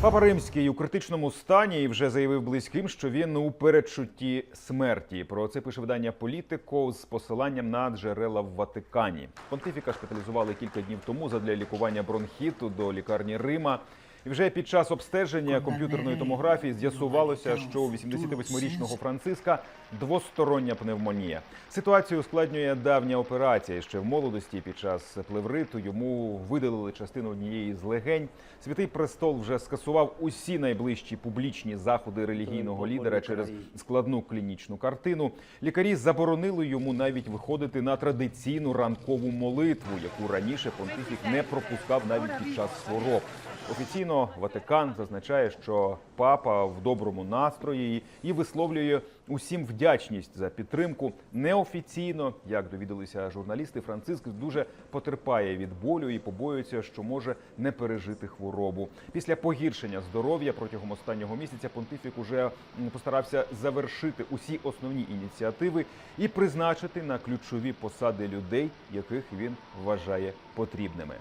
Папа Римський у критичному стані і вже заявив близьким, що він у передчутті смерті. Про це пише видання Політико з посиланням на джерела в Ватикані. Понтифіка шпиталізували кілька днів тому задля лікування бронхіту до лікарні Рима. І вже під час обстеження комп'ютерної томографії з'ясувалося, що у 88-річного Франциска двостороння пневмонія. Ситуацію ускладнює давня операція. Ще в молодості під час плевриту йому видалили частину однієї з легень. Святий престол вже скасував усі найближчі публічні заходи релігійного лідера через складну клінічну картину. Лікарі заборонили йому навіть виходити на традиційну ранкову молитву, яку раніше понтифік не пропускав навіть під час хвороб. Офіційно Ватикан зазначає, що папа в доброму настрої і висловлює усім вдячність за підтримку. Неофіційно, як довідалися журналісти, Франциск дуже потерпає від болю і побоюється, що може не пережити хворобу. Після погіршення здоров'я протягом останнього місяця понтифік уже постарався завершити усі основні ініціативи і призначити на ключові посади людей, яких він вважає потрібними.